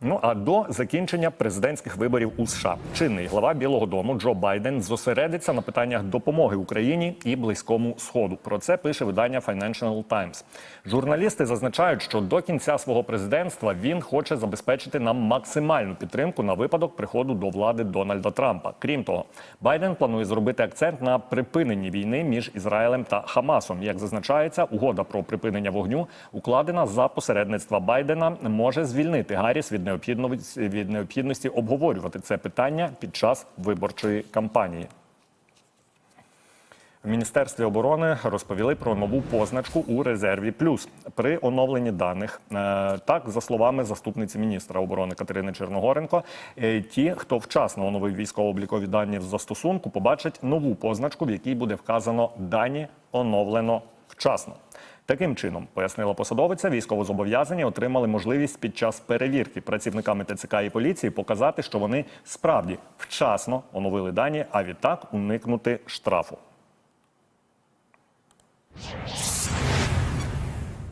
Ну а до закінчення президентських виборів у США чинний глава Білого Дому Джо Байден зосередиться на питаннях допомоги Україні і близькому сходу. Про це пише видання Financial Times. Журналісти зазначають, що до кінця свого президентства він хоче забезпечити нам максимальну підтримку на випадок приходу до влади Дональда Трампа. Крім того, Байден планує зробити акцент на припиненні війни між Ізраїлем та Хамасом. Як зазначається, угода про припинення вогню, укладена за посередництва Байдена, може звільнити Гарріс від необхідності від необхідності обговорювати це питання під час виборчої кампанії. В Міністерстві оборони розповіли про нову позначку у резерві плюс при оновленні даних. Е, Так, за словами заступниці міністра оборони Катерини Черногоренко, е, ті, хто вчасно оновив військово-облікові дані в застосунку, побачать нову позначку, в якій буде вказано дані оновлено вчасно. Таким чином, пояснила посадовиця, військовозобов'язані отримали можливість під час перевірки працівниками ТЦК і поліції показати, що вони справді вчасно оновили дані, а відтак уникнути штрафу.